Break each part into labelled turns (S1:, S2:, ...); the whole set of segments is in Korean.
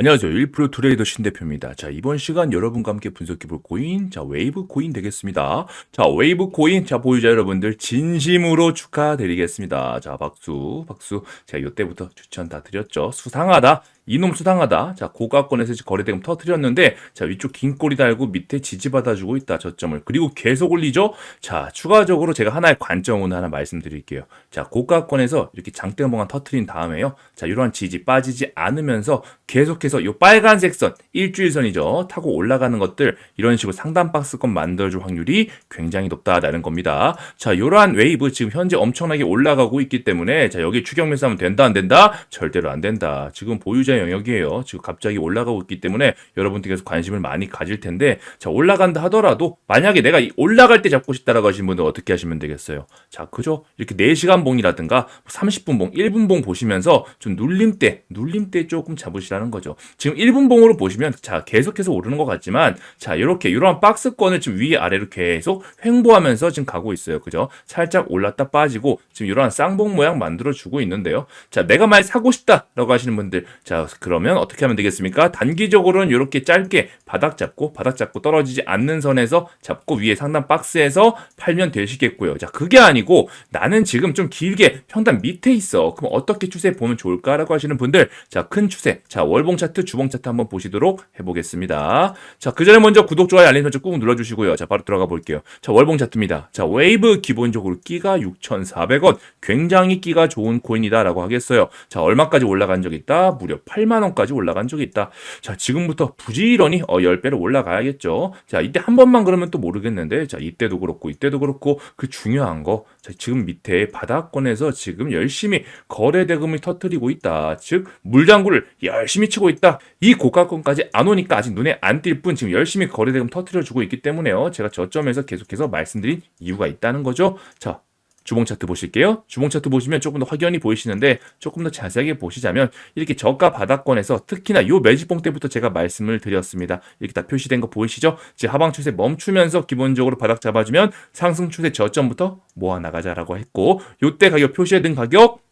S1: 안녕하세요. 1% 트레이더 신 대표입니다. 자, 이번 시간 여러분과 함께 분석해 볼 코인, 자, 웨이브 코인 되겠습니다. 자, 웨이브 코인, 자, 보유자 여러분들 진심으로 축하드리겠습니다. 자, 박수, 박수. 제가 이때부터 추천 다 드렸죠. 수상하다. 이놈 수상하다. 자, 고가권에서 거래대금 터트렸는데, 자, 위쪽 긴 꼬리 달고 밑에 지지받아주고 있다. 저점을. 그리고 계속 올리죠? 자, 추가적으로 제가 하나의 관점을 하나 말씀드릴게요. 자, 고가권에서 이렇게 장대봉안 터트린 다음에요. 자, 이러한 지지 빠지지 않으면서 계속해서 요 빨간색 선, 일주일선이죠. 타고 올라가는 것들, 이런 식으로 상단 박스권 만들어줄 확률이 굉장히 높다라는 겁니다. 자, 요러한 웨이브 지금 현재 엄청나게 올라가고 있기 때문에, 자, 여기 추격 매수하면 된다, 안 된다? 절대로 안 된다. 지금 보유자 영역이에요. 지금 갑자기 올라가고 있기 때문에 여러분들께서 관심을 많이 가질 텐데, 자, 올라간다 하더라도, 만약에 내가 이 올라갈 때 잡고 싶다라고 하신 분들 어떻게 하시면 되겠어요? 자, 그죠? 이렇게 4시간 봉이라든가 30분 봉, 1분 봉 보시면서 좀 눌림대, 눌림대 조금 잡으시라는 거죠. 지금 1분 봉으로 보시면 자, 계속해서 오르는 것 같지만 자, 이렇게 이러한 박스권을 지금 위 아래로 계속 횡보하면서 지금 가고 있어요. 그죠? 살짝 올랐다 빠지고 지금 이러한 쌍봉 모양 만들어 주고 있는데요. 자, 내가 말 사고 싶다라고 하시는 분들 자, 그러면 어떻게 하면 되겠습니까? 단기적으로는 이렇게 짧게 바닥 잡고 바닥 잡고 떨어지지 않는 선에서 잡고 위에 상단 박스에서 팔면 되시겠고요. 자, 그게 아니고 나는 지금 좀 길게 평단 밑에 있어. 그럼 어떻게 추세 보면 좋을까라고 하시는 분들 자, 큰 추세. 자, 월봉 차트, 주봉 차트 한번 보시도록 해 보겠습니다. 자, 그 전에 먼저 구독, 좋아요, 알림 설정 꾹 눌러 주시고요. 자, 바로 들어가 볼게요. 자, 월봉 차트입니다. 자, 웨이브 기본적으로 끼가 6,400원. 굉장히 끼가 좋은 코인이다라고 하겠어요. 자, 얼마까지 올라간 적 있다? 무려 8만 원까지 올라간 적이 있다. 자, 지금부터 부지런히 어, 10배로 올라가야겠죠. 자, 이때 한 번만 그러면 또 모르겠는데, 자, 이때도 그렇고, 이때도 그렇고, 그 중요한 거, 자, 지금 밑에 바닥권에서 지금 열심히 거래 대금을 터트리고 있다. 즉, 물장구를 열심히 치고 있다. 이 고가권까지 안 오니까 아직 눈에 안 띌 뿐 지금 열심히 거래 대금 터트려 주고 있기 때문에요. 제가 저점에서 계속해서 말씀드린 이유가 있다는 거죠. 자, 주봉 차트 보실게요. 주봉 차트 보시면 조금 더 확연히 보이시는데 조금 더 자세하게 보시자면 이렇게 저가 바닥권에서 특히나 요 매집봉 때부터 제가 말씀을 드렸습니다. 이렇게 다 표시된 거 보이시죠? 지금 하방 추세 멈추면서 기본적으로 바닥 잡아주면 상승 추세 저점부터 모아 나가자라고 했고 요때 가격 표시해둔 가격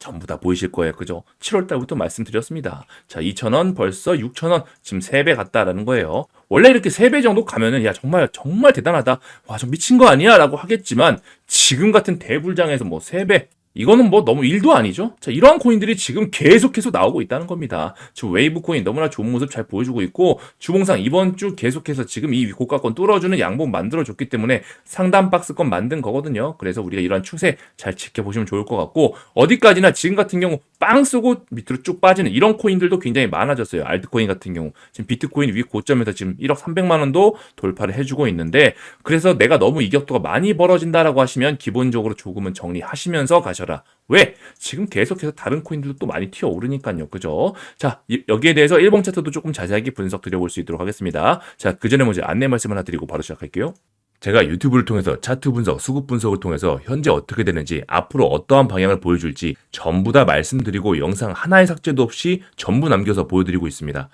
S1: 전부 다 보이실 거예요. 그죠? 7월 달부터 말씀드렸습니다. 자, 2,000원 벌써 6,000원 지금 3배 갔다라는 거예요. 원래 이렇게 3배 정도 가면은 야, 정말 정말 대단하다. 와, 좀 미친 거 아니야 라고 하겠지만 지금 같은 대불장에서 뭐 3배 이거는 뭐 너무 일도 아니죠? 자, 이러한 코인들이 지금 계속해서 나오고 있다는 겁니다. 지금 웨이브 코인 너무나 좋은 모습 잘 보여주고 있고, 주봉상 이번 주 계속해서 지금 이 고가권 뚫어주는 양봉 만들어줬기 때문에 상단 박스권 만든 거거든요. 그래서 우리가 이러한 추세 잘 지켜보시면 좋을 것 같고, 어디까지나 지금 같은 경우 빵 쓰고 밑으로 쭉 빠지는 이런 코인들도 굉장히 많아졌어요. 알트코인 같은 경우. 지금 비트코인 위 고점에서 지금 1억 300만 원도 돌파를 해주고 있는데, 그래서 내가 너무 이격도가 많이 벌어진다라고 하시면 기본적으로 조금은 정리하시면서 가시 마셔라. 왜? 지금 계속해서 다른 코인들도 또 많이 튀어 오르니까요. 그죠? 자, 여기에 대해서 일봉 차트도 조금 자세하게 분석 드려볼 수 있도록 하겠습니다. 자, 그 전에 먼저 안내 말씀 하나 드리고 바로 시작할게요. 제가 유튜브를 통해서 차트 분석, 수급 분석을 통해서 현재 어떻게 되는지, 앞으로 어떠한 방향을 보여줄지 전부 다 말씀드리고 영상 하나의 삭제도 없이 전부 남겨서 보여드리고 있습니다.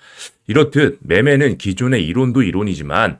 S1: 이렇듯 매매는 기존의 이론도 이론이지만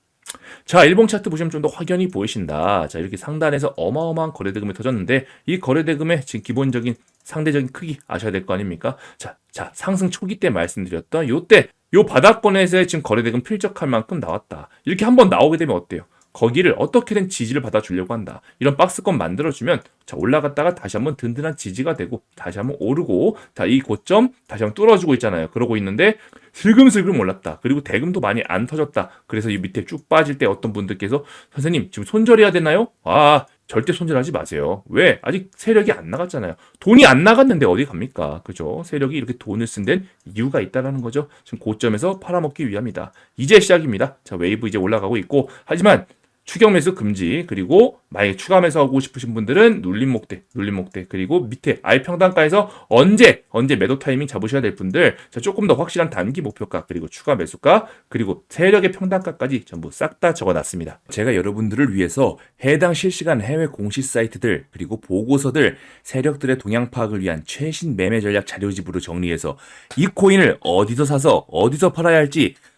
S1: 자, 일봉 차트 보시면 좀 더 확연히 보이신다. 자, 이렇게 상단에서 어마어마한 거래대금이 터졌는데 이 거래대금의 지금 기본적인 상대적인 크기 아셔야 될 거 아닙니까? 자, 자, 상승 초기 때 말씀드렸던 요때 요 바닥권에서의 지금 거래대금 필적할 만큼 나왔다. 이렇게 한번 나오게 되면 어때요? 거기를 어떻게든 지지를 받아주려고 한다. 이런 박스권 만들어주면 자 올라갔다가 다시 한번 든든한 지지가 되고 다시 한번 오르고 자 이 고점 다시 한번 뚫어주고 있잖아요. 그러고 있는데 슬금슬금 올랐다. 그리고 대금도 많이 안 터졌다. 그래서 이 밑에 쭉 빠질 때 어떤 분들께서 선생님 지금 손절해야 되나요? 아 절대 손절하지 마세요. 왜? 아직 세력이 안 나갔잖아요. 돈이 안 나갔는데 어디 갑니까? 그죠? 세력이 이렇게 돈을 쓴 데는 이유가 있다라는 거죠. 지금 고점에서 팔아먹기 위함이다. 이제 시작입니다. 자, 웨이브 이제 올라가고 있고 하지만 추격 매수 금지 그리고 만약에 추가 매수하고 싶으신 분들은 눌림 목대 눌림 목대 그리고 밑에 아예 평단가에서 언제 언제 매도 타이밍 잡으셔야 될 분들 자 조금 더 확실한 단기 목표가 그리고 추가 매수가 그리고 세력의 평단가까지 전부 싹 다 적어놨습니다. 제가 여러분들을 위해서 해당 실시간 해외 공시 사이트들 그리고 보고서들 세력들의 동향 파악을 위한 최신 매매 전략 자료집으로 정리해서 이 코인을 어디서 사서 어디서 팔아야 할지